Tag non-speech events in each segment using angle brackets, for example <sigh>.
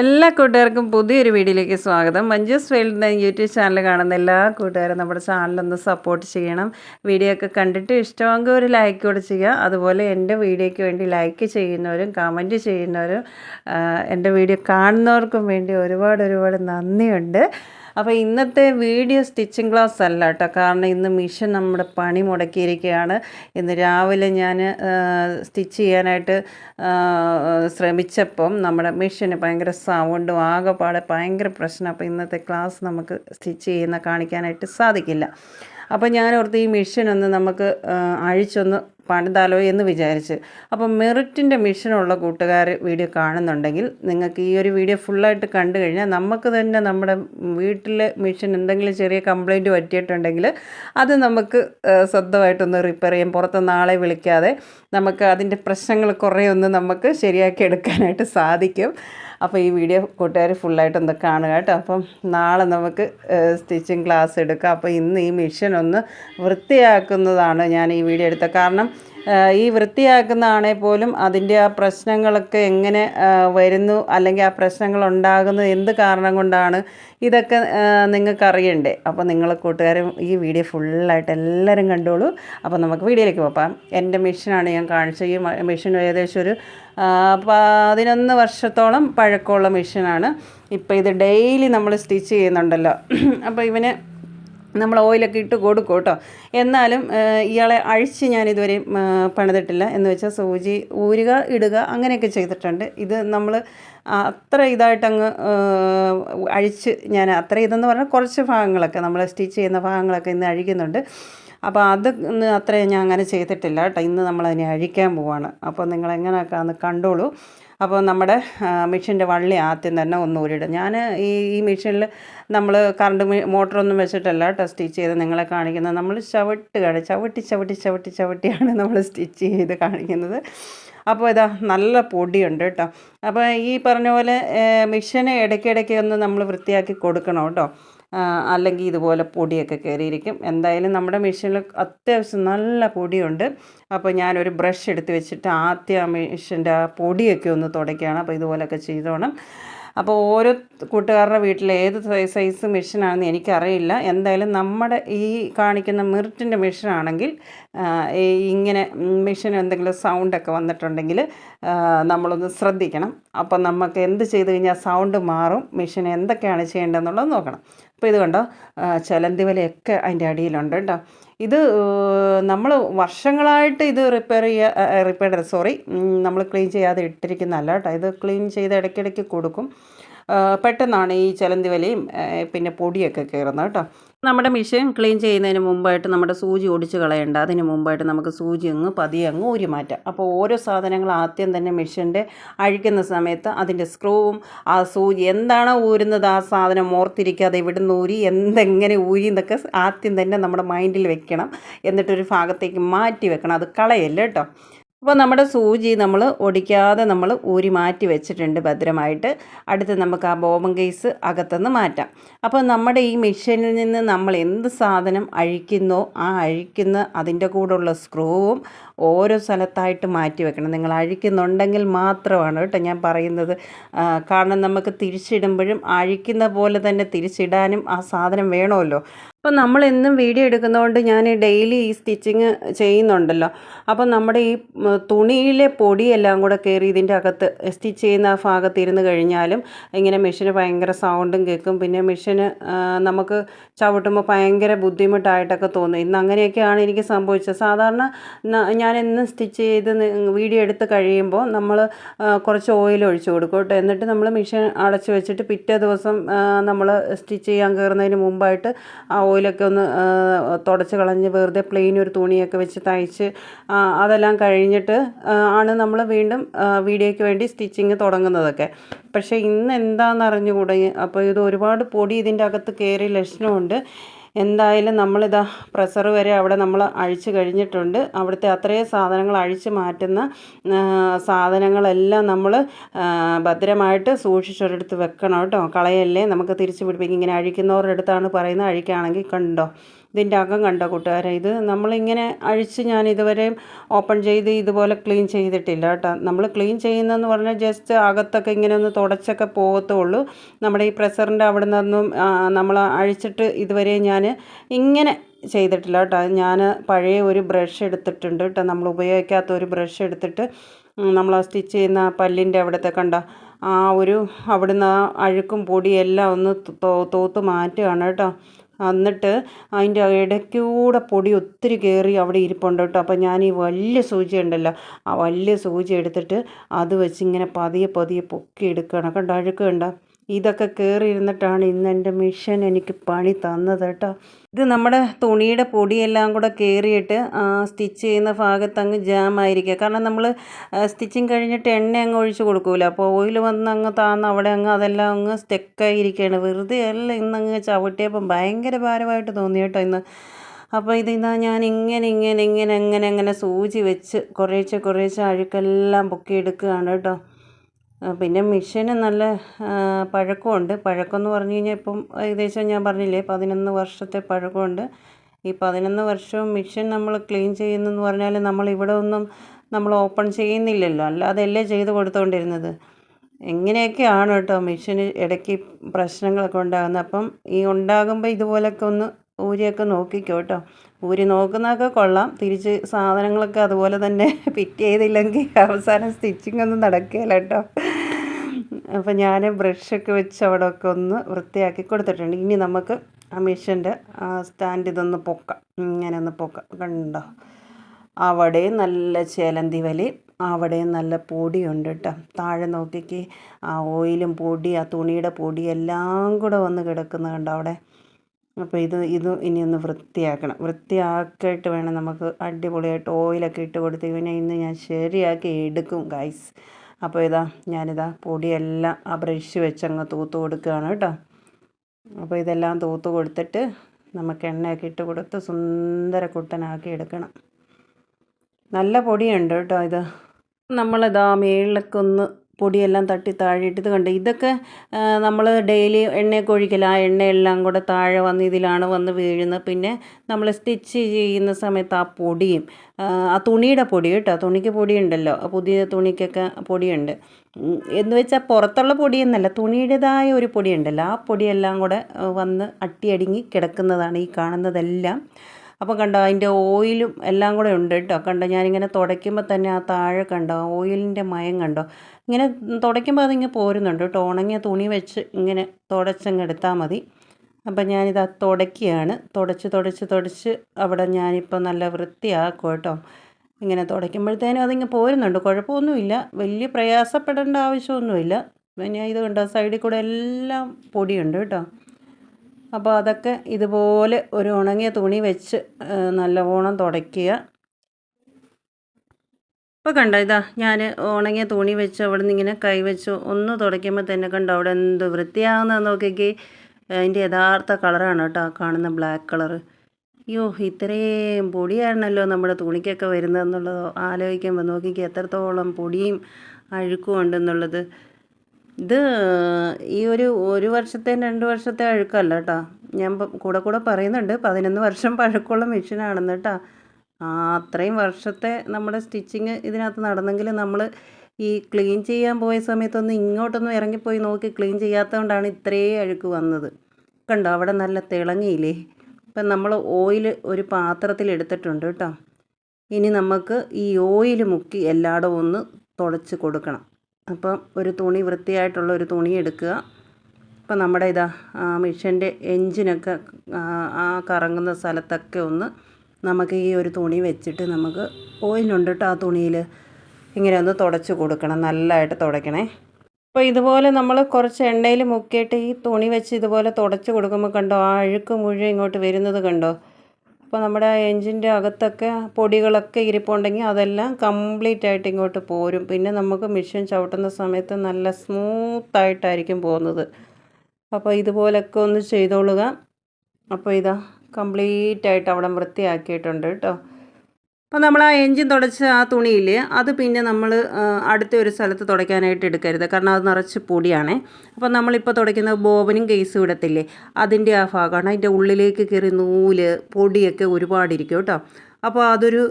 എല്ലാ കൂട്ടുകാർക്കും പുതിയൊരു വീഡിയോയിലേക്ക് സ്വാഗതം. മഞ്ജുസ് വേൾഡ് എന്ന യൂട്യൂബ് ചാനൽ കാണുന്ന എല്ലാ കൂട്ടുകാരും നമ്മുടെ ചാനലൊന്ന് സപ്പോർട്ട് ചെയ്യണം. വീഡിയോ ഒക്കെ കണ്ടിട്ട് ഇഷ്ടമെങ്കിൽ ഒരു ലൈക്ക് കൂടെ ചെയ്യുക. അതുപോലെ എന്റെ വീഡിയോയ്ക്ക് വേണ്ടി ലൈക്ക് ചെയ്യുന്നവരും കമന്റ് ചെയ്യുന്നവരും എന്റെ വീഡിയോ കാണുന്നവർക്കും വേണ്ടി ഒരുപാട് ഒരുപാട് നന്ദിയുണ്ട്. അപ്പോൾ ഇന്നത്തെ വീഡിയോ സ്റ്റിച്ചിങ് ക്ലാസ് അല്ല കേട്ടോ. കാരണം ഇന്ന് മിഷൻ നമ്മുടെ പണി മുടക്കിയിരിക്കുകയാണ്. ഇന്ന് രാവിലെ ഞാൻ സ്റ്റിച്ച് ചെയ്യാനായിട്ട് ശ്രമിച്ചപ്പം നമ്മുടെ മിഷന് ഭയങ്കര സൗണ്ടും ആകെപ്പാടെ ഭയങ്കര പ്രശ്നം. അപ്പോൾ ഇന്നത്തെ ക്ലാസ് നമുക്ക് സ്റ്റിച്ച് ചെയ്യുന്ന കാണിക്കാനായിട്ട് സാധിക്കില്ല. അപ്പോൾ ഞാൻ ഓർത്ത് ഈ മിഷൻ ഒന്ന് നമുക്ക് അഴിച്ചൊന്ന് പണിതാലോ എന്ന് വിചാരിച്ച്. അപ്പം മെറിറ്റിന്റെ മിഷനുള്ള കൂട്ടുകാർ വീഡിയോ കാണുന്നുണ്ടെങ്കിൽ നിങ്ങൾക്ക് ഈ ഒരു വീഡിയോ ഫുള്ളായിട്ട് കണ്ടു കഴിഞ്ഞാൽ നമുക്ക് തന്നെ നമ്മുടെ വീട്ടിലെ മിഷൻ എന്തെങ്കിലും ചെറിയ കംപ്ലൈന്റ് പറ്റിയിട്ടുണ്ടെങ്കിൽ അത് നമുക്ക് സ്വന്തമായിട്ടൊന്ന് റിപ്പയർ ചെയ്യാം. പുറത്ത് നാളെ വിളിക്കാതെ നമുക്ക് അതിന്റെ പ്രശ്നങ്ങൾ കുറേ ഒന്ന് നമുക്ക് ശരിയാക്കി എടുക്കാനായിട്ട് സാധിക്കും. അപ്പോൾ ഈ വീഡിയോ കൂട്ടുകാർ ഫുള്ളായിട്ട് ഒന്ന് കാണുക കേട്ടോ. അപ്പം നാളെ നമുക്ക് സ്റ്റിച്ചിങ് ക്ലാസ് എടുക്കാം. അപ്പോൾ ഇന്ന് ഈ മിഷൻ ഒന്ന് വൃത്തിയാക്കുന്നതാണ് ഞാൻ ഈ വീഡിയോ എടുത്തത്. കാരണം ഈ വൃത്തിയാക്കുന്നതാണെങ്കിൽ പോലും അതിന്റെ ആ പ്രശ്നങ്ങളൊക്കെ എങ്ങനെ വരുന്നു അല്ലെങ്കിൽ ആ പ്രശ്നങ്ങൾ ഉണ്ടാകുന്നത് എന്ത് കാരണം കൊണ്ടാണ് ഇതൊക്കെ നിങ്ങൾക്ക് അറിയണ്ടേ അപ്പോൾ നിങ്ങൾ കൂട്ടുകാരും ഈ വീഡിയോ ഫുള്ളായിട്ട് എല്ലാവരും കണ്ടോളൂ. അപ്പോൾ നമുക്ക് വീഡിയോയിലേക്ക് പോകാം. എന്റെ മെഷീനാണ് ഞാൻ കാണിച്ച ഈ മെഷീൻ ഏകദേശം ഒരു പതിനൊന്ന് വർഷത്തോളം പഴക്കമുള്ള മെഷീനാണ്. ഇപ്പോൾ ഇത് ഡെയിലി നമ്മൾ സ്റ്റിച്ച് ചെയ്യുന്നുണ്ടല്ലോ. അപ്പോൾ ഇവന് നമ്മൾ ഓയിലൊക്കെ ഇട്ട് കൊടുക്കും കേട്ടോ. എന്നാലും ഇയാളെ അഴിച്ച് ഞാൻ ഇതുവരെ പണിതിട്ടില്ല. എന്ന് വെച്ചാൽ സൂചി ഊരുക ഇടുക അങ്ങനെയൊക്കെ ചെയ്തിട്ടുണ്ട്. ഇത് നമ്മൾ അത്ര ഇതായിട്ടങ്ങ് അഴിച്ച് ഞാൻ അത്ര ഇതെന്ന് പറഞ്ഞാൽ കുറച്ച് ഭാഗങ്ങളൊക്കെ നമ്മൾ സ്റ്റിച്ച് ചെയ്യുന്ന ഭാഗങ്ങളൊക്കെ ഇന്ന് അഴിക്കുന്നുണ്ട്. അപ്പോൾ അത് ഇന്ന് അത്ര ഞാൻ അങ്ങനെ ചെയ്തിട്ടില്ല കേട്ടോ. ഇന്ന് നമ്മളതിനെ അഴിക്കാൻ പോവാണ്. അപ്പോൾ നിങ്ങൾ എങ്ങനെയൊക്കെ അന്ന് കണ്ടോളൂ. അപ്പോൾ നമ്മുടെ മെഷീന്റെ വള്ളി ആദ്യം തന്നെ ഒന്ന് ഊരിയിടും. ഞാൻ ഈ ഈ മെഷീനിൽ നമ്മൾ കറണ്ട് മോട്ടറൊന്നും വെച്ചിട്ടല്ല കേട്ടോ സ്റ്റിച്ച് ചെയ്ത് നിങ്ങളെ കാണിക്കുന്നത്. നമ്മൾ ചവിട്ടുകയാണ് ചവിട്ടി ചവിട്ടി ചവിട്ടി ചവിട്ടിയാണ് നമ്മൾ സ്റ്റിച്ച് ചെയ്ത് കാണിക്കുന്നത്. അപ്പോൾ ഇതാ നല്ല പൊടിയുണ്ട് കേട്ടോ. അപ്പോൾ ഈ പറഞ്ഞ പോലെ മെഷീനെ ഇടയ്ക്കിടയ്ക്ക് ഒന്ന് നമ്മൾ വൃത്തിയാക്കി കൊടുക്കണം കേട്ടോ. അല്ലെങ്കിൽ ഇതുപോലെ പൊടിയൊക്കെ കയറിയിരിക്കും. എന്തായാലും നമ്മുടെ മെഷീനിൽ അത്യാവശ്യം നല്ല പൊടിയുണ്ട്. അപ്പോൾ ഞാനൊരു ബ്രഷ് എടുത്ത് വെച്ചിട്ട് ആദ്യം ആ മെഷീന്റെ ആ പൊടിയൊക്കെ ഒന്ന് തുടയ്ക്കുകയാണ്. അപ്പോൾ ഇതുപോലെയൊക്കെ ചെയ്തോണം. അപ്പോൾ ഓരോ കൂട്ടുകാരുടെ വീട്ടിൽ ഏത് സൈസ് മെഷീനാണെന്ന് എനിക്കറിയില്ല. എന്തായാലും നമ്മുടെ ഈ കാണിക്കുന്ന മിറിറ്റിന്റെ മെഷീനാണെങ്കിൽ ഇങ്ങനെ മെഷീൻ എന്തെങ്കിലും സൗണ്ടൊക്കെ വന്നിട്ടുണ്ടെങ്കിൽ നമ്മളൊന്ന് ശ്രദ്ധിക്കണം. അപ്പം നമുക്ക് എന്ത് ചെയ്ത് കഴിഞ്ഞാൽ സൗണ്ട് മാറും മെഷീൻ എന്തൊക്കെയാണ് ചെയ്യേണ്ടതെന്നുള്ളത് നോക്കണം. അപ്പോൾ ഇത് കണ്ടോ? ചലന്തി വലയൊക്കെ അതിന്റെ അടിയിലുണ്ട് കേട്ടോ. ഇത് നമ്മൾ വർഷങ്ങളായിട്ട് ഇത് റിപ്പയർ ചെയ്യുക റിപ്പയർ സോറി നമ്മൾ ക്ലീൻ ചെയ്യാതെ ഇട്ടിരിക്കുന്നതല്ല കേട്ടോ. ഇത് ക്ലീൻ ചെയ്ത് ഇടയ്ക്കിടയ്ക്ക് കൊടുക്കും. പെട്ടെന്നാണ് ഈ ചലന്തി വലയും പിന്നെ പൊടിയൊക്കെ കയറുന്നത് കേട്ടോ. നമ്മുടെ മെഷീൻ ക്ലീൻ ചെയ്യുന്നതിന് മുമ്പായിട്ട് നമ്മുടെ സൂചി ഒടിച്ച് കളയണ്ട. അതിന് മുമ്പായിട്ട് നമുക്ക് സൂചി അങ്ങ് പതിയെ അങ്ങ് ഊരി മാറ്റാം. അപ്പോൾ ഓരോ സാധനങ്ങൾ ആദ്യം തന്നെ മെഷീന്റെ അഴിക്കുന്ന സമയത്ത് അതിന്റെ സ്ക്രൂവും ആ സൂചി എന്താണ് ഊരുന്നത് ആ സാധനം ഓർത്തിരിക്കാതെ ഇവിടുന്ന് ഊരി എന്തെങ്ങനെ ഊരി എന്നൊക്കെ ആദ്യം തന്നെ നമ്മുടെ മൈൻഡിൽ വെക്കണം. എന്നിട്ടൊരു ഭാഗത്തേക്ക് മാറ്റി വെക്കണം. അത് കളയല്ല കേട്ടോ അപ്പോൾ നമ്മുടെ സൂചി നമ്മൾ ഒടിക്കാതെ നമ്മൾ ഊരി മാറ്റി വെച്ചിട്ടുണ്ട് ഭദ്രമായിട്ട്. അടുത്ത് നമുക്ക് ആ ബോബൻ കേസ് അകത്തുനിന്ന് മാറ്റാം. അപ്പോൾ നമ്മുടെ ഈ മെഷീനിൽ നിന്ന് നമ്മൾ എന്ത് സാധനം അഴിക്കുന്നോ ആ അഴിക്കുന്ന അതിന്റെ കൂടെയുള്ള സ്ക്രൂവും ഓരോ സ്ഥലത്തായിട്ട് മാറ്റി വെക്കണം. നിങ്ങൾ അഴിക്കുന്നുണ്ടെങ്കിൽ മാത്രമാണ് കേട്ടോ ഞാൻ പറയുന്നത്. കാരണം നമുക്ക് തിരിച്ചിടുമ്പോഴും അഴിക്കുന്ന പോലെ തന്നെ തിരിച്ചിടാനും ആ സാധനം വേണമല്ലോ. അപ്പോൾ നമ്മൾ എന്നും വീഡിയോ എടുക്കുന്നതുകൊണ്ട് ഞാൻ ഡെയിലി ഈ സ്റ്റിച്ചിങ് ചെയ്യുന്നുണ്ടല്ലോ. അപ്പോൾ നമ്മുടെ ഈ തുണിയിലെ പൊടിയെല്ലാം കൂടെ കയറി ഇതിന്റെ അകത്ത് സ്റ്റിച്ച് ചെയ്യുന്ന ആ ഭാഗത്ത് ഇരുന്ന് കഴിഞ്ഞാലും ഇങ്ങനെ മെഷീന് ഭയങ്കര സൗണ്ടും കേൾക്കും. പിന്നെ മെഷീന് നമുക്ക് ചവിട്ടുമ്പോൾ ഭയങ്കര ബുദ്ധിമുട്ടായിട്ടൊക്കെ തോന്നും. ഇന്ന് അങ്ങനെയൊക്കെയാണ് എനിക്ക് സംഭവിച്ചത്. സാധാരണ ഞാൻ ഇന്ന് സ്റ്റിച്ച് ചെയ്ത് വീഡിയോ എടുത്ത് കഴിയുമ്പോൾ നമ്മൾ കുറച്ച് ഓയിൽ ഒഴിച്ചു കൊടുക്കും കേട്ടോ. എന്നിട്ട് നമ്മൾ മെഷീൻ അടച്ചു വെച്ചിട്ട് പിറ്റേ ദിവസം നമ്മൾ സ്റ്റിച്ച് ചെയ്യാൻ കയറുന്നതിന് മുമ്പായിട്ട് ആ ഓയിലൊക്കെ ഒന്ന് തുടച്ച് കളഞ്ഞ് വെറുതെ പ്ലെയിൻ ഒരു തുണിയൊക്കെ വെച്ച് തയ്ച്ച് അതെല്ലാം കഴിഞ്ഞിട്ട് ആണ് നമ്മൾ വീണ്ടും വീഡിയോയ്ക്ക് വേണ്ടി സ്റ്റിച്ചിങ് തുടങ്ങുന്നതൊക്കെ. പക്ഷേ ഇന്ന് എന്താണെന്ന് അറിഞ്ഞുകൂടെ അപ്പോൾ ഇത് ഒരുപാട് പൊടി ഇതിന്റെ അകത്ത് കയറി ലക്ഷണമുണ്ട്. എന്തായാലും നമ്മളിതാ പ്രഷർ വരെ അവിടെ നമ്മൾ അഴിച്ച് കഴിഞ്ഞിട്ടുണ്ട്. അവിടുത്തെ അത്രയും സാധനങ്ങൾ അഴിച്ച് മാറ്റുന്ന സാധനങ്ങളെല്ലാം നമ്മൾ ഭദ്രമായിട്ട് സൂക്ഷിച്ചൊരിടത്ത് വെക്കണം കേട്ടോ. കളയല്ലേ? നമുക്ക് തിരിച്ചു പിടിപ്പിക്കും. ഇങ്ങനെ അഴിക്കുന്നവരുടെ അടുത്താണ് പറയുന്നത്. അഴിക്കുകയാണെങ്കിൽ കണ്ടോ? ഇതിന്റെ അകം കണ്ട കൂട്ടുകാരെ ഇത് നമ്മളിങ്ങനെ അഴിച്ച് ഞാൻ ഇതുവരെയും ഓപ്പൺ ചെയ്ത് ഇതുപോലെ ക്ലീൻ ചെയ്തിട്ടില്ല കേട്ടോ. നമ്മൾ ക്ലീൻ ചെയ്യുന്നതെന്ന് പറഞ്ഞാൽ ജസ്റ്റ് അകത്തൊക്കെ ഇങ്ങനെ ഒന്ന് തുടച്ചൊക്കെ പോകത്തുള്ളൂ. നമ്മുടെ ഈ പ്രഷറിന്റെ അവിടെ നിന്നും നമ്മൾ അഴിച്ചിട്ട് ഇതുവരെ ഞാൻ ഇങ്ങനെ ചെയ്തിട്ടില്ല കേട്ടോ. ഞാൻ പഴയ ഒരു ബ്രഷ് എടുത്തിട്ടുണ്ട് കേട്ടോ. നമ്മൾ ഉപയോഗിക്കാത്ത ഒരു ബ്രഷ് എടുത്തിട്ട് നമ്മൾ ആ സ്റ്റിച്ച് ചെയ്യുന്ന പല്ലിന്റെ അവിടുത്തെ കണ്ട ആ ഒരു അവിടുന്ന് ആ അഴുക്കും പൊടിയെല്ലാം ഒന്ന് തോത്ത് മാറ്റുകയാണ് കേട്ടോ. എന്നിട്ട് അതിന്റെ ഇടയ്ക്കൂടെ പൊടി ഒത്തിരി കയറി അവിടെ ഇരിപ്പുണ്ട് കേട്ടോ. അപ്പോൾ ഞാൻ ഈ വലിയ സൂചി ഉണ്ടല്ലോ ആ വലിയ സൂചി എടുത്തിട്ട് അത് വെച്ച് ഇങ്ങനെ പതിയെ പതിയെ പൊക്കി എടുക്കണം കണ്ടോ അഴുക്ക് കണ്ടോ? ഇതൊക്കെ കയറി ഇരുന്നിട്ടാണ് ഇന്ന് എന്റെ മിഷൻ എനിക്ക് പണി തന്നത് കേട്ടോ. ഇത് നമ്മുടെ തുണിയുടെ പൊടിയെല്ലാം കൂടെ കയറിയിട്ട് സ്റ്റിച്ച് ചെയ്യുന്ന ഭാഗത്ത് അങ്ങ് ജാം ആയിരിക്കുക. കാരണം നമ്മൾ സ്റ്റിച്ചിങ് കഴിഞ്ഞിട്ട് എണ്ണ അങ്ങ് ഒഴിച്ച് കൊടുക്കൂല. അപ്പോൾ ഓയിൽ വന്ന് അങ്ങ് താന്ന് അവിടെ അങ്ങ് അതെല്ലാം അങ്ങ് സ്റ്റെക്കായിരിക്കുകയാണ് വെറുതെ അല്ല ഇന്നങ്ങ് ചവിട്ടിയപ്പം ഭയങ്കര ഭാരമായിട്ട് തോന്നി കേട്ടോ ഇന്ന്. അപ്പോൾ ഇതിന്നാ ഞാൻ ഇങ്ങനെ ഇങ്ങനെ ഇങ്ങനെ എങ്ങനെ എങ്ങനെ സൂചി വെച്ച് കുറേശ്ശെ കുറേശ്ശെ അഴുക്കെല്ലാം പൊക്കിയെടുക്കുകയാണ് കേട്ടോ. പിന്നെ മെഷീന് നല്ല പഴക്കമുണ്ട്. പഴക്കം എന്ന് പറഞ്ഞു കഴിഞ്ഞാൽ ഇപ്പം ഏകദേശം ഞാൻ പറഞ്ഞില്ലേ പതിനൊന്ന് വർഷത്തെ പഴക്കമുണ്ട്. ഈ പതിനൊന്ന് വർഷവും മിഷൻ നമ്മൾ ക്ലീൻ ചെയ്യുന്നെന്ന് പറഞ്ഞാൽ നമ്മൾ ഇവിടെ ഒന്നും നമ്മൾ ഓപ്പൺ ചെയ്യുന്നില്ലല്ലോ. അല്ലാതെ ചെയ്ത് കൊടുത്തുകൊണ്ടിരുന്നത് എങ്ങനെയൊക്കെയാണ് കേട്ടോ മെഷീന് ഇടയ്ക്ക് പ്രശ്നങ്ങളൊക്കെ ഉണ്ടാകുന്നത്. അപ്പം ഈ ഉണ്ടാകുമ്പോൾ ഇതുപോലൊക്കെ ഒന്ന് ഊരിയൊക്കെ നോക്കിക്കോ കേട്ടോ. ഊരി നോക്കുന്നതൊക്കെ കൊള്ളാം. തിരിച്ച് സാധനങ്ങളൊക്കെ അതുപോലെ തന്നെ <laughs> ഫിറ്റ് ചെയ്തില്ലെങ്കിൽ അവസാനം സ്റ്റിച്ചിങ് ഒന്നും നടക്കുകയില്ല കേട്ടോ. അപ്പോൾ ഞാൻ ബ്രഷൊക്കെ വെച്ച് അവിടെ ഒക്കെ ഒന്ന് വൃത്തിയാക്കി കൊടുത്തിട്ടുണ്ട്. ഇനി നമുക്ക് ആ മെഷീന്റെ സ്റ്റാൻഡ് ഇതൊന്ന് പൊക്കാം. ഇങ്ങനെ ഒന്ന് പൊക്കാം. കണ്ടോ? അവിടെ നല്ല ചേലന്തി വലി അവിടെയും നല്ല പൊടിയുണ്ട് കേട്ടോ താഴെ നോക്കിക്ക് ആ ഓയിലും പൊടി ആ തുണിയുടെ പൊടി എല്ലാം കൂടെ വന്ന് കിടക്കുന്നത് കണ്ടോ അവിടെ? അപ്പോൾ ഇത് ഇത് ഇനി ഒന്ന് വൃത്തിയാക്കണം. വൃത്തിയാക്കിയിട്ട് വേണം നമുക്ക് അടിപൊളിയായിട്ട് ഓയിലൊക്കെ ഇട്ട് കൊടുത്ത് പിന്നെ ഇന്ന് ഞാൻ ശരിയാക്കി എടുക്കും ഗൈസ് അപ്പോൾ ഇതാ ഞാനിതാ പൊടിയെല്ലാം ആ ബ്രഷ് വെച്ച് അങ്ങ് തൂത്ത് കൊടുക്കുകയാണ് കേട്ടോ. അപ്പോൾ ഇതെല്ലാം തൂത്ത് കൊടുത്തിട്ട് നമുക്ക് എണ്ണയൊക്കെ ഇട്ട് കൊടുത്ത് സുന്ദര കുട്ടനാക്കി എടുക്കണം. നല്ല പൊടിയുണ്ട് കേട്ടോ ഇത്. നമ്മളിതാ മേളിലൊക്കെ ഒന്ന് പൊടിയെല്ലാം തട്ടി താഴെ ഇട്ടത് കണ്ട് ഇതൊക്കെ നമ്മൾ ഡെയിലി എണ്ണയൊക്കെ കൊഴിക്കൽ ആ എണ്ണയെല്ലാം കൂടെ താഴെ വന്ന് ഇതിലാണ് വന്ന് വീഴുന്നത്. പിന്നെ നമ്മൾ സ്റ്റിച്ച് ചെയ്യുന്ന സമയത്ത് ആ പൊടിയും ആ തുണിയുടെ പൊടി കേട്ടോ തുണിക്ക് പൊടിയുണ്ടല്ലോ പുതിയ തുണിക്കൊക്കെ പൊടിയുണ്ട്. എന്ന് വെച്ചാൽ പുറത്തുള്ള പൊടിയെന്നല്ല തുണിയുടേതായ ഒരു പൊടിയുണ്ടല്ലോ ആ പൊടിയെല്ലാം കൂടെ വന്ന് അട്ടിയടുങ്ങി കിടക്കുന്നതാണ് ഈ കാണുന്നതെല്ലാം. അപ്പോൾ കണ്ടോ അതിന്റെ ഓയിലും എല്ലാം കൂടെ ഉണ്ട് കേട്ടോ. കണ്ടോ ഞാനിങ്ങനെ തുടയ്ക്കുമ്പോൾ തന്നെ ആ താഴെ കണ്ടോ ഓയിലിന്റെ മയം കണ്ടോ. ഇങ്ങനെ തുടയ്ക്കുമ്പോൾ അതിങ്ങനെ പോരുന്നുണ്ട് കേട്ടോ. ഉണങ്ങിയ തുണി വെച്ച് ഇങ്ങനെ തുടച്ചങ്ങ് എടുത്താൽ മതി. അപ്പം ഞാനിത് തുടയ്ക്കുകയാണ്. തുടച്ച് തുടച്ച് തുടച്ച് അവിടെ ഞാനിപ്പോൾ നല്ല വൃത്തിയാക്കും കേട്ടോ. ഇങ്ങനെ തുടയ്ക്കുമ്പോഴത്തേനും അതിങ്ങനെ പോരുന്നുണ്ട്. കുഴപ്പമൊന്നുമില്ല. വലിയ പ്രയാസപ്പെടേണ്ട ആവശ്യമൊന്നുമില്ല. ഞാൻ ഇത് കണ്ടോ സൈഡിൽ കൂടെ എല്ലാം പൊടിയുണ്ട് കേട്ടോ. അപ്പോൾ അതൊക്കെ ഇതുപോലെ ഒരു ഉണങ്ങിയ തുണി വെച്ച് നല്ലവണ്ണം തുടയ്ക്കുക. ഇപ്പോൾ കണ്ടോ ഇതാ ഞാൻ ഉണങ്ങിയ തുണി വെച്ച് അവിടെ നിന്ന് ഇങ്ങനെ കൈ വെച്ച് ഒന്ന് തുടയ്ക്കുമ്പോൾ തന്നെ കണ്ടോ അവിടെ എന്ത് വൃത്തിയാകുന്നത് നോക്കിക്കേ. അതിന്റെ യഥാർത്ഥ കളറാണ് കേട്ടോ കാണുന്ന ബ്ലാക്ക് കളർ. അയ്യോ ഇത്രയും പൊടിയായിരുന്നല്ലോ നമ്മുടെ തുണിക്കൊക്കെ വരുന്നതെന്നുള്ളത് ആലോചിക്കുമ്പോൾ നോക്കിക്കേ എത്രത്തോളം പൊടിയും അഴുക്കും ഉണ്ടെന്നുള്ളത്. ഇത് ഈ ഒരു ഒരു വർഷത്തെ രണ്ട് വർഷത്തെ അഴുക്കല്ല കേട്ടോ ഞാൻ കൂടെ കൂടെ പറയുന്നുണ്ട്. പതിനൊന്ന് വർഷം പഴക്കമുള്ള മെഷീനാണെന്ന് കേട്ടോ അത്രയും വർഷത്തെ നമ്മുടെ സ്റ്റിച്ചിങ് ഇതിനകത്ത് നടന്നെങ്കിൽ നമ്മൾ ഈ ക്ലീൻ ചെയ്യാൻ പോയ സമയത്തൊന്നും ഇങ്ങോട്ടൊന്നും ഇറങ്ങിപ്പോയി നോക്കി ക്ലീൻ ചെയ്യാത്തതുകൊണ്ടാണ് ഇത്രയും അഴുക്ക് വന്നത്. കണ്ടോ അവിടെ നല്ല തിളങ്ങിയില്ലേ? ഇപ്പം നമ്മൾ ഓയിൽ ഒരു പാത്രത്തിൽ എടുത്തിട്ടുണ്ട് കേട്ടോ ഇനി നമുക്ക് ഈ ഓയിൽ മുക്കി എല്ലായിടവും ഒന്ന് തുടച്ച് കൊടുക്കണം. അപ്പം ഒരു തുണി വൃത്തിയായിട്ടുള്ള ഒരു തുണി എടുക്കുക. ഇപ്പം നമ്മുടെ ഇതാ മിഷന്റെ എൻജിനൊക്കെ ആ കറങ്ങുന്ന സ്ഥലത്തൊക്കെ ഒന്ന് നമുക്ക് ഈ ഒരു തുണി വെച്ചിട്ട് നമുക്ക് ഓയിലുണ്ടിട്ട് ആ തുണിയിൽ ഇങ്ങനെ ഒന്ന് തുടച്ച് കൊടുക്കണം നല്ലതായിട്ട് തുടയ്ക്കണേ. അപ്പോൾ ഇതുപോലെ നമ്മൾ കുറച്ച് എണ്ണയിൽ മുക്കിയിട്ട് ഈ തുണി വെച്ച് ഇതുപോലെ തുടച്ച് കൊടുക്കുമ്പോൾ കണ്ടോ ആ അഴുക്ക് മുഴുവൻ ഇങ്ങോട്ട് വരുന്നത് കണ്ടോ? അപ്പോൾ നമ്മുടെ എൻജിന്റെ അകത്തൊക്കെ പൊടികളൊക്കെ ഇരിപ്പുണ്ടെങ്കിൽ അതെല്ലാം കംപ്ലീറ്റ് ആയിട്ട് ഇങ്ങോട്ട് പോരും. പിന്നെ നമുക്ക് മെഷീൻ ചവിട്ടുന്ന സമയത്ത് നല്ല സ്മൂത്തായിട്ടായിരിക്കും പോകുന്നത്. അപ്പോൾ ഇതുപോലൊക്കെ ഒന്ന് ചെയ്തോളുക. അപ്പോൾ ഇതാ കംപ്ലീറ്റ് ആയിട്ട് അവിടെ വൃത്തിയാക്കിയിട്ടുണ്ട് കേട്ടോ. അപ്പോൾ നമ്മൾ ആ എഞ്ചിൻ തുടച്ച ആ തുണിയിൽ അത് പിന്നെ നമ്മൾ അടുത്ത ഒരു സ്ഥലത്ത് തുടയ്ക്കാനായിട്ട് എടുക്കരുത്. കാരണം അത് നിറച്ച് പൊടിയാണേ. അപ്പോൾ നമ്മളിപ്പോൾ തുടയ്ക്കുന്ന ബോബനും കേസ് ഇടത്തില്ലേ? അതിന്റെ ആ ഭാഗമാണ്. അതിന്റെ ഉള്ളിലേക്ക് കയറി നൂൽ പൊടിയൊക്കെ ഒരുപാടിരിക്കും കേട്ടോ. അപ്പോൾ അതൊരു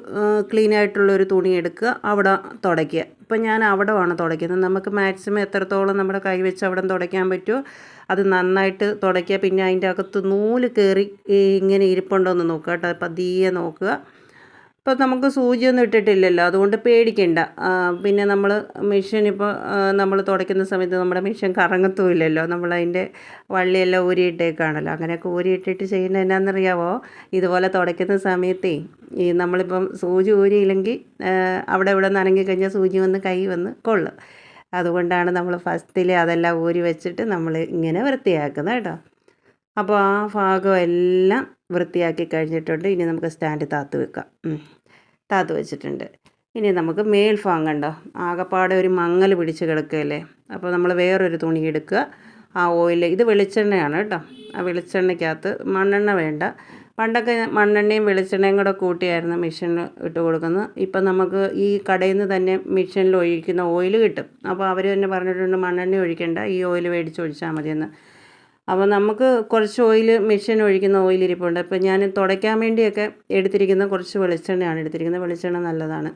ക്ലീൻ ആയിട്ടുള്ള ഒരു തുണി എടുക്കുക അവിടെ തുടയ്ക്കുക. ഇപ്പം ഞാൻ അവിടെ വേണം തുടയ്ക്കുന്നത്. നമുക്ക് മാക്സിമം എത്രത്തോളം നമ്മുടെ കൈ വെച്ച് അവിടെ തുടയ്ക്കാൻ പറ്റുമോ അത് നന്നായിട്ട് തുടയ്ക്കുക. പിന്നെ അതിന്റെ അകത്ത് നൂൽ കയറി ഇങ്ങനെ ഇരിപ്പുണ്ടോ എന്ന് നോക്കുക കേട്ടോ. പതിയെ നോക്കുക. ഇപ്പോൾ നമുക്ക് സൂചിയൊന്നും ഇട്ടിട്ടില്ലല്ലോ. അതുകൊണ്ട് പേടിക്കണ്ട. പിന്നെ നമ്മൾ മെഷീൻ ഇപ്പോൾ നമ്മൾ തുടയ്ക്കുന്ന സമയത്ത് നമ്മുടെ മെഷീൻ കറങ്ങത്തുമില്ലല്ലോ നമ്മളതിന്റെ വള്ളിയെല്ലാം ഊരിയിട്ടേക്കാണല്ലോ. അങ്ങനെയൊക്കെ ഊരിയിട്ടിട്ട് ചെയ്യുന്നത് എന്നാണെന്നറിയാവോ ഇതുപോലെ തുടയ്ക്കുന്ന സമയത്തേ ഈ നമ്മളിപ്പം സൂചി ഊരിയില്ലെങ്കിൽ അവിടെ ഇവിടെ നനങ്ങി കഴിഞ്ഞാൽ സൂചി വന്ന് കൈ വന്ന് കൊള്ളും. അതുകൊണ്ടാണ് നമ്മൾ ഫസ്റ്റിൽ അതെല്ലാം ഊരി വെച്ചിട്ട് നമ്മൾ ഇങ്ങനെ വൃത്തിയാക്കുന്നത് കേട്ടോ. അപ്പോൾ ആ ഭാഗം എല്ലാം വൃത്തിയാക്കി കഴിഞ്ഞിട്ടുണ്ട്. ഇനി നമുക്ക് സ്റ്റാൻഡ് താത്ത് വെക്കാം. താത്ത് വെച്ചിട്ടുണ്ട്. ഇനി നമുക്ക് മേൽഭാഗം കണ്ടോ? ആകപ്പാടെ ഒരു മങ്ങൽ പിടിച്ച് കിടക്കുകയല്ലേ? അപ്പോൾ നമ്മൾ വേറൊരു തുണി എടുക്കുക. ആ ഓയിൽ ഇത് വെളിച്ചെണ്ണയാണ് കേട്ടോ. ആ വെളിച്ചെണ്ണയ്ക്കകത്ത് മണ്ണെണ്ണ വേണ്ട. പണ്ടൊക്കെ മണ്ണെണ്ണയും വെളിച്ചെണ്ണയും കൂടെ കൂട്ടിയായിരുന്നു മെഷീനിൽ ഇട്ട് കൊടുക്കുന്നത്. ഇപ്പം നമുക്ക് ഈ കടയിൽ നിന്ന് തന്നെ മെഷീനിൽ ഒഴിക്കുന്ന ഓയിൽ കിട്ടും. അപ്പോൾ അവർ തന്നെ പറഞ്ഞിട്ടുണ്ട് മണ്ണെണ്ണ ഒഴിക്കേണ്ട. ഈ ഓയിൽ മേടിച്ച് ഒഴിച്ചാൽ മതിയെന്ന്. അപ്പോൾ നമുക്ക് കുറച്ച് ഓയിൽ മെഷീൻ ഒഴിക്കുന്ന ഓയിൽ ഇരിപ്പുണ്ട്. അപ്പോൾ ഞാൻ തുടയ്ക്കാൻ വേണ്ടിയൊക്കെ എടുത്തിരിക്കുന്ന കുറച്ച് വെളിച്ചെണ്ണയാണ് എടുത്തിരിക്കുന്നത്. വെളിച്ചെണ്ണ നല്ലതാണ്.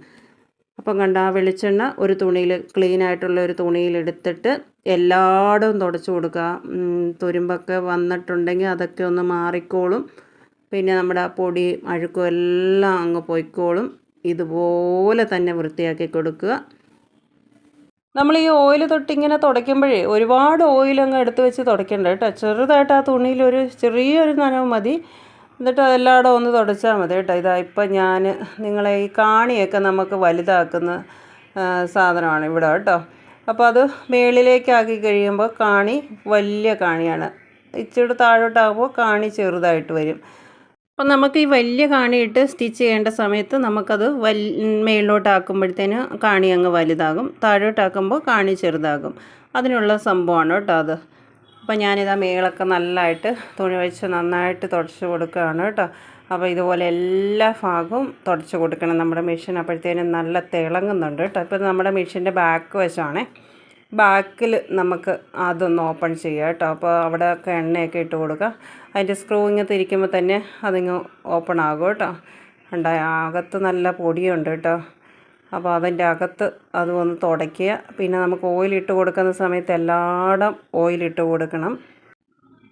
അപ്പം കണ്ട ആ വെളിച്ചെണ്ണ ഒരു തുണിയിൽ ക്ലീൻ ആയിട്ടുള്ള ഒരു തുണിയിൽ എടുത്തിട്ട് എല്ലായിടവും തുടച്ചു കൊടുക്കുക. തുരുമ്പൊക്കെ വന്നിട്ടുണ്ടെങ്കിൽ അതൊക്കെ ഒന്ന് മാറിക്കോളും. പിന്നെ നമ്മുടെ പൊടി അഴുക്കും എല്ലാം അങ്ങ് പൊയ്ക്കോളും. ഇതുപോലെ തന്നെ വൃത്തിയാക്കി കൊടുക്കുക. നമ്മൾ ഈ ഓയിൽ തൊട്ടിങ്ങനെ തുടയ്ക്കുമ്പോഴേ ഒരുപാട് ഓയിൽ അങ്ങ് എടുത്ത് വെച്ച് തുടയ്ക്കണ്ട കേട്ടോ. ചെറുതായിട്ട് ആ തുണിയിൽ ഒരു ചെറിയൊരു നനവ് മതി. എന്നിട്ട് അതെല്ലായിടും ഒന്ന് തുടച്ചാൽ മതി കേട്ടോ. ഇതാ ഇപ്പം ഞാൻ നിങ്ങളെ ഈ കാണിയൊക്കെ നമുക്ക് വലുതാക്കുന്ന സാധനമാണ് ഇവിടെ കേട്ടോ. അപ്പോൾ അത് മേളിലേക്കാക്കി കഴിയുമ്പോൾ കാണി വലിയ കാണിയാണ്. ഇച്ചിരി താഴോട്ടാകുമ്പോൾ കാണി ചെറുതായിട്ട് വരും. അപ്പം നമുക്ക് ഈ വലിയ കാണിയിട്ട് സ്റ്റിച്ച് ചെയ്യേണ്ട സമയത്ത് നമുക്കത് വൽ മേളിലോട്ടാക്കുമ്പോഴത്തേന് കാണി അങ്ങ് വലുതാകും. താഴോട്ടാക്കുമ്പോൾ കാണി ചെറുതാകും. അതിനുള്ള സംഭവമാണ് കേട്ടോ അത്. അപ്പം ഞാനിതാ മേളൊക്കെ നല്ലതായിട്ട് തുണി വെച്ച് നന്നായിട്ട് തുടച്ച് കൊടുക്കുകയാണ് കേട്ടോ. അപ്പോൾ ഇതുപോലെ എല്ലാ ഭാഗവും തുടച്ച് കൊടുക്കണം. നമ്മുടെ മെഷീൻ അപ്പോഴത്തേനും നല്ല തിളങ്ങുന്നുണ്ട് കേട്ടോ. ഇപ്പോൾ നമ്മുടെ മെഷീന്റെ ബാക്ക് വശമാണേ. ബാക്കിൽ നമുക്ക് അതൊന്ന് ഓപ്പൺ ചെയ്യാം കേട്ടോ. അപ്പോൾ അവിടെയൊക്കെ എണ്ണയൊക്കെ ഇട്ട് കൊടുക്കുക. അതിന്റെ സ്ക്രൂ ഇങ്ങനെ തിരിക്കുമ്പോൾ തന്നെ അതിങ്ങ് ഓപ്പൺ ആകും കേട്ടോ. ഉണ്ട അകത്ത് നല്ല പൊടിയുണ്ട് കേട്ടോ. അപ്പോൾ അതിന്റെ അകത്ത് അത് ഒന്ന് തുടയ്ക്കുക. പിന്നെ നമുക്ക് ഓയിലിട്ട് കൊടുക്കുന്ന സമയത്ത് എല്ലായിടം ഓയിലിട്ട് കൊടുക്കണം.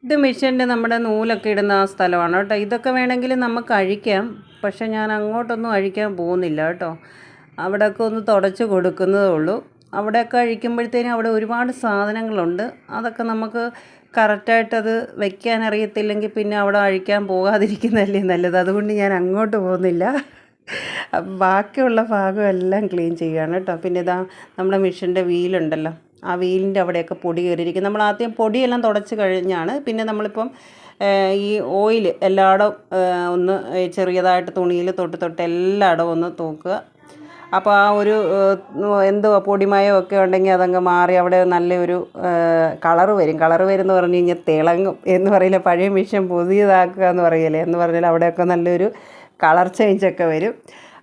ഇത് മെഷീന്റെ നമ്മുടെ നൂലൊക്കെ ഇടുന്ന ആ സ്ഥലമാണ് കേട്ടോ. ഇതൊക്കെ വേണമെങ്കിൽ നമുക്ക് അഴിക്കാം. പക്ഷേ ഞാൻ അങ്ങോട്ടൊന്നും അഴിക്കാൻ പോകുന്നില്ല കേട്ടോ. അവിടെയൊക്കെ ഒന്ന് തുടച്ച് കൊടുക്കുന്നതേ ഉള്ളൂ. അവിടെയൊക്കെ അഴിക്കുമ്പോഴത്തേനും അവിടെ ഒരുപാട് സാധനങ്ങളുണ്ട്. അതൊക്കെ നമുക്ക് കറക്റ്റായിട്ടത് വയ്ക്കാൻ അറിയത്തില്ലെങ്കിൽ പിന്നെ അവിടെ അഴിക്കാൻ പോകാതിരിക്കുന്നതല്ലേ നല്ലത്. അതുകൊണ്ട് ഞാൻ അങ്ങോട്ട് പോകുന്നില്ല. ബാക്കിയുള്ള ഭാഗം എല്ലാം ക്ലീൻ ചെയ്യുകയാണ് കേട്ടോ. പിന്നെ ഇതാ നമ്മുടെ മിഷീന്റെ വീലുണ്ടല്ലോ. ആ വീലിന്റെ അവിടെയൊക്കെ പൊടി കയറിയിരിക്കും. നമ്മൾ ആദ്യം പൊടിയെല്ലാം തുടച്ച് കഴിഞ്ഞാണ്. പിന്നെ നമ്മളിപ്പം ഈ ഓയിൽ എല്ലായിടവും ഒന്ന് ചെറിയതായിട്ട് തുണിയിൽ തൊട്ട് തൊട്ട് എല്ലായിടവും ഒന്ന് തൂക്കുക. അപ്പോൾ ആ ഒരു എന്തോ പൊടിമയോ ഒക്കെ ഉണ്ടെങ്കിൽ അതങ്ങ് മാറി അവിടെ നല്ലൊരു കളറ് വരും. കളറ് വരും എന്ന് പറഞ്ഞു കഴിഞ്ഞാൽ തിളങ്ങും എന്ന് പറയില്ല? പഴയ മിഷൻ പുതിയതാക്കുക എന്ന് പറയില്ലേ? എന്ന് പറഞ്ഞാൽ അവിടെയൊക്കെ നല്ലൊരു കളർ ചേഞ്ചൊക്കെ വരും.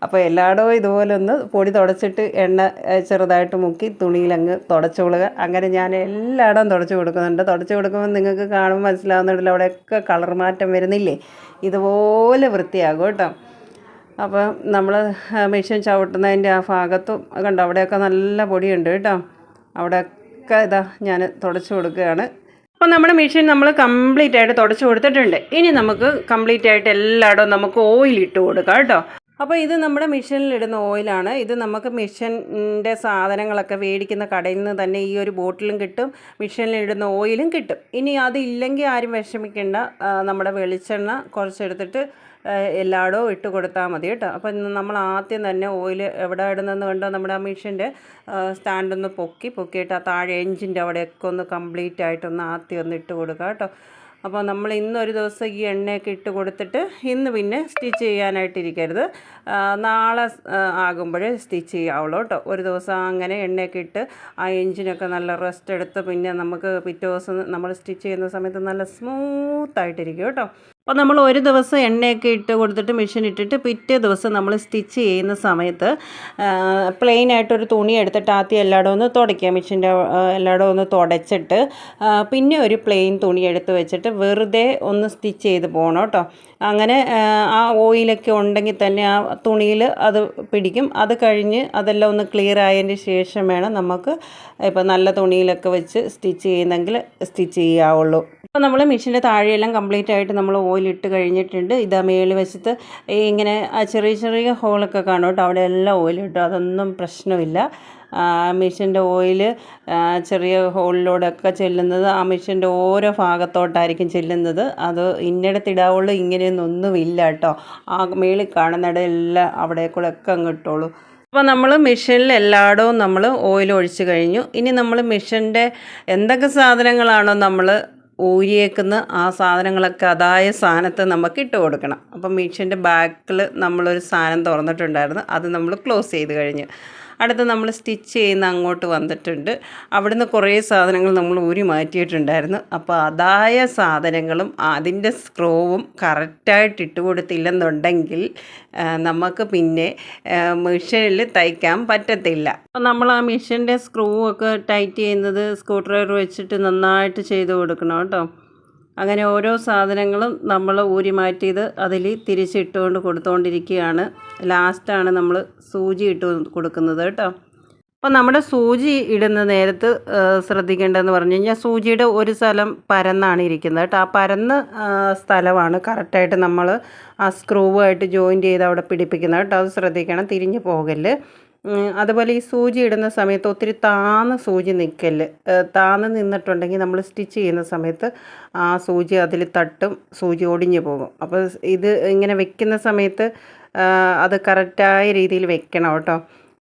അപ്പോൾ എല്ലായിടവും ഇതുപോലെ ഒന്ന് പൊടി തുടച്ചിട്ട് എണ്ണ ചെറുതായിട്ട് മുക്കി തുണിയിലങ്ങ് തുടച്ചോളുക. അങ്ങനെ ഞാൻ എല്ലായിടവും തുടച്ചു കൊടുക്കുന്നുണ്ട്. തുടച്ചു കൊടുക്കുമ്പോൾ നിങ്ങൾക്ക് കാണുമ്പോൾ മനസ്സിലാവുന്നുണ്ടല്ലോ അവിടെയൊക്കെ കളർ മാറ്റം വരുന്നില്ലേ? ഇതുപോലെ വൃത്തിയാകും കേട്ടോ. അപ്പോൾ നമ്മൾ മെഷീൻ ചവിട്ടുന്നതിന്റെ ആ ഭാഗത്തും കണ്ടോ അവിടെയൊക്കെ നല്ല പൊടിയുണ്ട് കേട്ടോ. അവിടെയൊക്കെ ഇതാ ഞാൻ തുടച്ചു കൊടുക്കുകയാണ്. അപ്പോൾ നമ്മുടെ മെഷീൻ നമ്മൾ കംപ്ലീറ്റ് ആയിട്ട് തുടച്ചു കൊടുത്തിട്ടുണ്ട്. ഇനി നമുക്ക് കംപ്ലീറ്റ് ആയിട്ട് എല്ലായിടവും നമുക്ക് ഓയിൽ ഇട്ട് കൊടുക്കാം കേട്ടോ. അപ്പോൾ ഇത് നമ്മുടെ മെഷീനിൽ ഇടുന്ന ഓയിലാണ്. ഇത് നമുക്ക് മെഷീന്റെ സാധനങ്ങളൊക്കെ മേടിക്കുന്ന കടയിൽ നിന്ന് തന്നെ ഈ ഒരു ബോട്ടിലും കിട്ടും. മെഷീനിൽ ഇടുന്ന ഓയിലും കിട്ടും. ഇനി അതില്ലെങ്കിൽ ആരും വിഷമിക്കേണ്ട. നമ്മുടെ വെളിച്ചെണ്ണ കുറച്ചെടുത്തിട്ട് എല്ലായിടവും ഇട്ട് കൊടുത്താൽ മതി കേട്ടോ. അപ്പം നമ്മൾ ആദ്യം തന്നെ ഓയിൽ എവിടെ ഇടുന്നതെന്ന് കണ്ടോ? നമ്മുടെ ആ മെഷീന്റെ സ്റ്റാൻഡൊന്ന് പൊക്കി പൊക്കിയിട്ട് ആ താഴെ എഞ്ചിന്റെ അവിടെയൊക്കെ ഒന്ന് കംപ്ലീറ്റ് ആയിട്ടൊന്ന് ആദ്യം ഒന്ന് ഇട്ട് കൊടുക്കുക കേട്ടോ. അപ്പോൾ നമ്മൾ ഇന്നൊരു ദിവസം ഈ എണ്ണയൊക്കെ ഇട്ട് കൊടുത്തിട്ട് ഇന്ന് പിന്നെ സ്റ്റിച്ച് ചെയ്യാനായിട്ടിരിക്കരുത് നാളെ ആകുമ്പോഴേ സ്റ്റിച്ച് ചെയ്യാവുള്ളൂ കേട്ടോ. ഒരു ദിവസം അങ്ങനെ എണ്ണയൊക്കെ ഇട്ട് ആ എഞ്ചിനൊക്കെ നല്ല റെസ്റ്റ് എടുത്ത് പിന്നെ നമുക്ക് പിറ്റേ ദിവസം നമ്മൾ സ്റ്റിച്ച് ചെയ്യുന്ന സമയത്ത് നല്ല സ്മൂത്തായിട്ടിരിക്കും കേട്ടോ. അപ്പോൾ നമ്മൾ ഒരു ദിവസം എണ്ണയൊക്കെ ഇട്ട് കൊടുത്തിട്ട് മെഷീൻ ഇട്ടിട്ട് പിറ്റേ ദിവസം നമ്മൾ സ്റ്റിച്ച് ചെയ്യുന്ന സമയത്ത് പ്ലെയിൻ ആയിട്ടൊരു തുണി എടുത്തിട്ട് ആദ്യം എല്ലായിടവും ഒന്ന് തുടയ്ക്കുക. മെഷീന്റെ എല്ലായിടവും ഒന്ന് തുടച്ചിട്ട് പിന്നെ ഒരു പ്ലെയിൻ തുണി എടുത്ത് വെച്ചിട്ട് വെറുതെ ഒന്ന് സ്റ്റിച്ച് ചെയ്ത് പോകണം കേട്ടോ. അങ്ങനെ ആ, ഓയിലൊക്കെ ഉണ്ടെങ്കിൽ തന്നെ ആ തുണിയിൽ അത് പിടിക്കും. അത് കഴിഞ്ഞ് അതെല്ലാം ഒന്ന് ക്ലിയർ ആയതിന് ശേഷം വേണം നമുക്ക് ഇപ്പോൾ നല്ല തുണിയിലൊക്കെ വെച്ച് സ്റ്റിച്ച് ചെയ്യുന്നെങ്കിൽ സ്റ്റിച്ച് ചെയ്യാവുള്ളൂ. അപ്പോൾ നമ്മൾ മെഷീന്റെ താഴെയെല്ലാം കംപ്ലീറ്റ് ആയിട്ട് നമ്മൾ ഓയിൽ ഇട്ട് കഴിഞ്ഞിട്ടുണ്ട്. ഇതാ മേളിൽ വെച്ചിട്ട് ഇങ്ങനെ ചെറിയ ചെറിയ ഹോളൊക്കെ കാണും കേട്ടോ. അവിടെ എല്ലാം ഓയിലിട്ടു അതൊന്നും പ്രശ്നമില്ല. മെഷീന്റെ ഓയിൽ ചെറിയ ഹോളിലൂടെയൊക്കെ ചെല്ലുന്നത് ആ മെഷീന്റെ ഓരോ ഭാഗത്തോട്ടായിരിക്കും ചെല്ലുന്നത്. അത് ഇന്നിടത്തിടാവുള്ളൂ ഇങ്ങനെയൊന്നൊന്നുമില്ല കേട്ടോ. ആ മേളിൽ കാണുന്നിടമെല്ലാം അവിടെ കൂടെ ഒക്കെ അങ്ങ് അപ്പോൾ നമ്മൾ മെഷീനിൽ എല്ലായിടവും നമ്മൾ ഓയിൽ ഒഴിച്ച് കഴിഞ്ഞു. ഇനി നമ്മൾ മെഷീന്റെ എന്തൊക്കെ സാധനങ്ങളാണോ നമ്മൾ ഊരിയേക്കുന്ന ആ സാധനങ്ങളൊക്കെ അതായ സാധനത്ത് നമുക്ക് ഇട്ട് കൊടുക്കണം. അപ്പം മെഷീന്റെ ബാക്കിൽ നമ്മളൊരു സാധനം തുറന്നിട്ടുണ്ടായിരുന്നു. അത് നമ്മൾ ക്ലോസ് ചെയ്ത് കഴിഞ്ഞു. അടുത്ത് നമ്മൾ സ്റ്റിച്ച് ചെയ്യുന്ന അങ്ങോട്ട് വന്നിട്ടുണ്ട്. അവിടുന്ന് കുറേ സാധനങ്ങൾ നമ്മൾ ഊരി മാറ്റിയിട്ടുണ്ടായിരുന്നു. അപ്പോൾ അതായ സാധനങ്ങളും അതിന്റെ സ്ക്രൂവും കറക്റ്റായിട്ട് ഇട്ട് കൊടുത്തില്ലെന്നുണ്ടെങ്കിൽ നമുക്ക് പിന്നെ മെഷീനിൽ തയ്ക്കാൻ പറ്റത്തില്ല. അപ്പോൾ നമ്മൾ ആ മെഷീന്റെ സ്ക്രൂ ഒക്കെ ടൈറ്റ് ചെയ്യുന്നത് സ്ക്രൂ ഡ്രൈവർ വെച്ചിട്ട് നന്നായിട്ട് ചെയ്ത് കൊടുക്കണം കേട്ടോ. അങ്ങനെ ഓരോ സാധനങ്ങളും നമ്മൾ ഊരി മാറ്റിയത് അതിൽ തിരിച്ചിട്ടുകൊണ്ട് കൊടുത്തുകൊണ്ടിരിക്കുകയാണ് ലാസ്റ്റാണ് നമ്മൾ സൂചി ഇട്ട് കൊടുക്കുന്നത് കേട്ടോ. അപ്പോൾ നമ്മുടെ സൂചി ഇടുന്ന നേരത്ത് ശ്രദ്ധിക്കേണ്ടതെന്ന് പറഞ്ഞു കഴിഞ്ഞാൽ സൂചിയുടെ ഒരു സ്ഥലം പരന്നാണ് ഇരിക്കുന്നത് കേട്ടോ. ആ പരന്ന സ്ഥലമാണ് കറക്റ്റായിട്ട് നമ്മൾ ആ സ്ക്രൂവായിട്ട് ജോയിന്റ് ചെയ്ത് അവിടെ പിടിപ്പിക്കുന്നത് കേട്ടോ. അത് ശ്രദ്ധിക്കണം തിരിഞ്ഞു പോകൽ. അതുപോലെ ഈ സൂചി ഇടുന്ന സമയത്ത് ഒത്തിരി താന്ന് സൂചി നിൽക്കൽ താന്ന് നിന്നിട്ടുണ്ടെങ്കിൽ നമ്മൾ സ്റ്റിച്ച് ചെയ്യുന്ന സമയത്ത് ആ സൂചി അതിൽ തട്ടും സൂചി ഒടിഞ്ഞു പോകും. അപ്പോൾ ഇത് ഇങ്ങനെ വെക്കുന്ന സമയത്ത് അത് കറക്റ്റായ രീതിയിൽ വെക്കണം കേട്ടോ.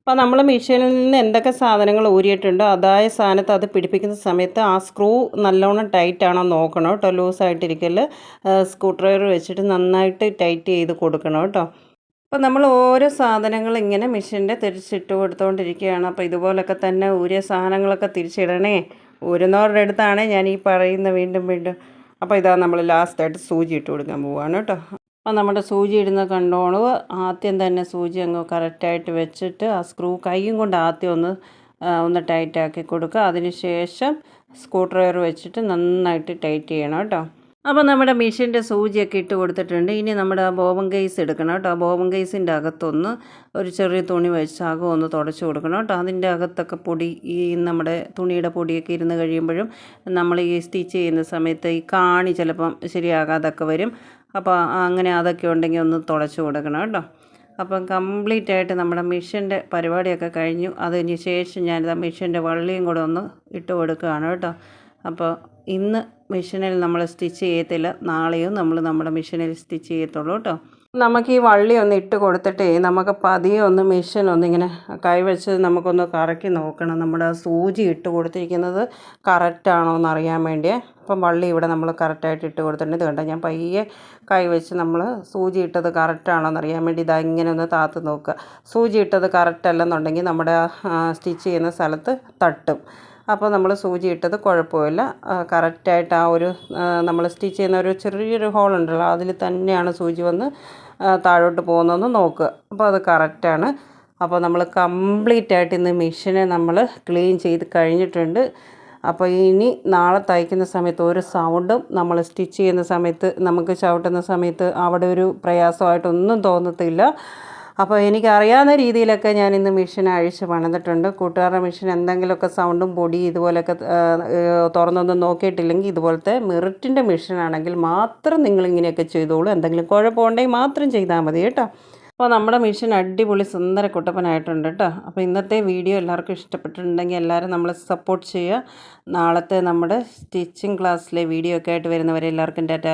അപ്പോൾ നമ്മൾ മെഷീനിൽ നിന്ന് എന്തൊക്കെ സാധനങ്ങൾ ഊരിയിട്ടുണ്ടോ അതായ സാധനത്ത് അത് പിടിപ്പിക്കുന്ന സമയത്ത് ആ സ്ക്രൂ നല്ലോണം ആണോ നോക്കണം കേട്ടോ. ലൂസായിട്ടിരിക്കൽ സ്ക്രൂ ഡ്രൈവർ വെച്ചിട്ട് നന്നായിട്ട് ടൈറ്റ് ചെയ്ത് കൊടുക്കണം കേട്ടോ. അപ്പോൾ നമ്മൾ ഓരോ സാധനങ്ങൾ ഇങ്ങനെ മെഷീന്റെ തിരിച്ചിട്ട് കൊടുത്തുകൊണ്ടിരിക്കുകയാണ് അപ്പോൾ ഇതുപോലൊക്കെ തന്നെ ഊരിയ സാധനങ്ങളൊക്കെ തിരിച്ചിടണേ. ഊരുന്നവരുടെ അടുത്താണ് ഞാൻ ഈ പറയുന്നത് വീണ്ടും വീണ്ടും. അപ്പോൾ ഇതാ നമ്മൾ ലാസ്റ്റായിട്ട് സൂചി ഇട്ട് കൊടുക്കാൻ പോവുകയാണ് കേട്ടോ. അപ്പോൾ നമ്മുടെ സൂചി ഇടുന്ന കണ്ടോളൂ ആദ്യം തന്നെ സൂചി അങ്ങ് കറക്റ്റായിട്ട് വെച്ചിട്ട് ആ സ്ക്രൂ കൈയും കൊണ്ട് ആദ്യം ഒന്ന് ഒന്ന് ടൈറ്റാക്കി കൊടുക്കുക. അതിന് ശേഷം സ്ക്രൂ ഡ്രൈവർ വെച്ചിട്ട് നന്നായിട്ട് ടൈറ്റ് ചെയ്യണം കേട്ടോ. അപ്പോൾ നമ്മുടെ മെഷീന്റെ സൂചിയൊക്കെ ഇട്ട് കൊടുത്തിട്ടുണ്ട്. ഇനി നമ്മുടെ ആ ബോബൻ കേസ് എടുക്കണം കേട്ടോ. ആ ബോബൻ കേസിന്റെ അകത്തൊന്ന് ഒരു ചെറിയ തുണി വെച്ച് അകം ഒന്ന് തുടച്ച് കൊടുക്കണം കേട്ടോ. അതിന്റെ അകത്തൊക്കെ പൊടി ഈ നമ്മുടെ തുണിയുടെ പൊടിയൊക്കെ ഇരുന്ന് കഴിയുമ്പോഴും നമ്മൾ ഈ സ്റ്റിച്ച് ചെയ്യുന്ന സമയത്ത് ഈ കാണി ചിലപ്പം ശരിയാകാതൊക്കെ വരും. അപ്പോൾ അങ്ങനെ അതൊക്കെ ഉണ്ടെങ്കിൽ ഒന്ന് തുടച്ച് കൊടുക്കണം കേട്ടോ. അപ്പം കംപ്ലീറ്റ് ആയിട്ട് നമ്മുടെ മെഷീന്റെ പരിപാടിയൊക്കെ കഴിഞ്ഞു. അതിന് ശേഷം ഞാനിത് ആ മെഷീന്റെ വള്ളിയും കൂടെ ഒന്ന് ഇട്ട് കൊടുക്കുകയാണ് കേട്ടോ. അപ്പോൾ ഇന്ന് മെഷീനിൽ നമ്മൾ സ്റ്റിച്ച് ചെയ്യത്തില്ല. നാളെയും നമ്മൾ നമ്മുടെ മെഷീനിൽ സ്റ്റിച്ച് ചെയ്യത്തുള്ളൂ കേട്ടോ. നമുക്ക് ഈ വള്ളി ഒന്ന് ഇട്ട് കൊടുത്തിട്ടേ നമുക്ക് പതിയെ ഒന്ന് മെഷീൻ ഒന്നിങ്ങനെ കൈവച്ച് നമുക്കൊന്ന് കറക്കി നോക്കണം. നമ്മുടെ സൂചി ഇട്ട് കൊടുത്തിരിക്കുന്നത് കറക്റ്റാണോ എന്ന് അറിയാൻ വേണ്ടി അപ്പം വള്ളി ഇവിടെ നമ്മൾ കറക്റ്റായിട്ട് ഇട്ട് കൊടുത്തിട്ടുണ്ട്. ഇത് കണ്ടോ? ഞാൻ പയ്യെ കൈവച്ച് നമ്മൾ സൂചി ഇട്ടത് കറക്റ്റാണോ എന്ന് അറിയാൻ വേണ്ടി ഇതാ ഇങ്ങനെ ഒന്ന് താത്ത് നോക്കുക. സൂചി ഇട്ടത് കറക്റ്റ് അല്ലെന്നുണ്ടെങ്കിൽ നമ്മുടെ സ്റ്റിച്ച് ചെയ്യുന്ന സ്ഥലത്ത് തട്ടും. അപ്പോൾ നമ്മൾ സൂചി ഇട്ടത് കുഴപ്പമില്ല. കറക്റ്റായിട്ട് ആ ഒരു നമ്മൾ സ്റ്റിച്ച് ചെയ്യുന്ന ഒരു ചെറിയൊരു ഹോൾ ഉണ്ടല്ലോ അതിൽ തന്നെയാണ് സൂചി വന്ന് താഴോട്ട് പോകുന്നതെന്ന് നോക്കുക. അപ്പോൾ അത് കറക്റ്റാണ്. അപ്പോൾ നമ്മൾ കംപ്ലീറ്റ് ആയിട്ട് ഇന്ന് മെഷീനെ നമ്മൾ ക്ലീൻ ചെയ്ത് കഴിഞ്ഞിട്ടുണ്ട്. അപ്പോൾ ഇനി നാളെ തയ്ക്കുന്ന സമയത്ത് ഒരു സൗണ്ടും നമ്മൾ സ്റ്റിച്ച് ചെയ്യുന്ന സമയത്ത് നമുക്ക് ചവിട്ടുന്ന സമയത്ത് അവിടെ ഒരു പ്രയാസമായിട്ടൊന്നും തോന്നത്തില്ല. അപ്പോൾ എനിക്കറിയാവുന്ന രീതിയിലൊക്കെ ഞാൻ ഇന്ന് മെഷീൻ അഴിച്ച് പണിതിട്ടുണ്ട്. കൂട്ടുകാരുടെ മെഷീൻ എന്തെങ്കിലുമൊക്കെ സൗണ്ടും പൊടി ഇതുപോലെയൊക്കെ തുറന്നൊന്നും നോക്കിയിട്ടില്ലെങ്കിൽ ഇതുപോലത്തെ മെറിറ്റിന്റെ മെഷീൻ ആണെങ്കിൽ മാത്രം നിങ്ങളിങ്ങനെയൊക്കെ ചെയ്തോളൂ. എന്തെങ്കിലും കുഴപ്പമുണ്ടെങ്കിൽ മാത്രം ചെയ്താൽ മതി കേട്ടോ. അപ്പോൾ നമ്മുടെ മെഷീൻ അടിപൊളി സുന്ദര കുട്ടപ്പനായിട്ടുണ്ട് കേട്ടോ. അപ്പോൾ ഇന്നത്തെ വീഡിയോ എല്ലാവർക്കും ഇഷ്ടപ്പെട്ടിട്ടുണ്ടെങ്കിൽ എല്ലാവരും നമ്മളെ സപ്പോർട്ട് ചെയ്യുക. നാളത്തെ നമ്മുടെ സ്റ്റിച്ചിങ് ക്ലാസ്സിലെ വീഡിയോ ഒക്കെ ആയിട്ട് വരുന്നവരെ എല്ലാവർക്കും ടാറ്റ.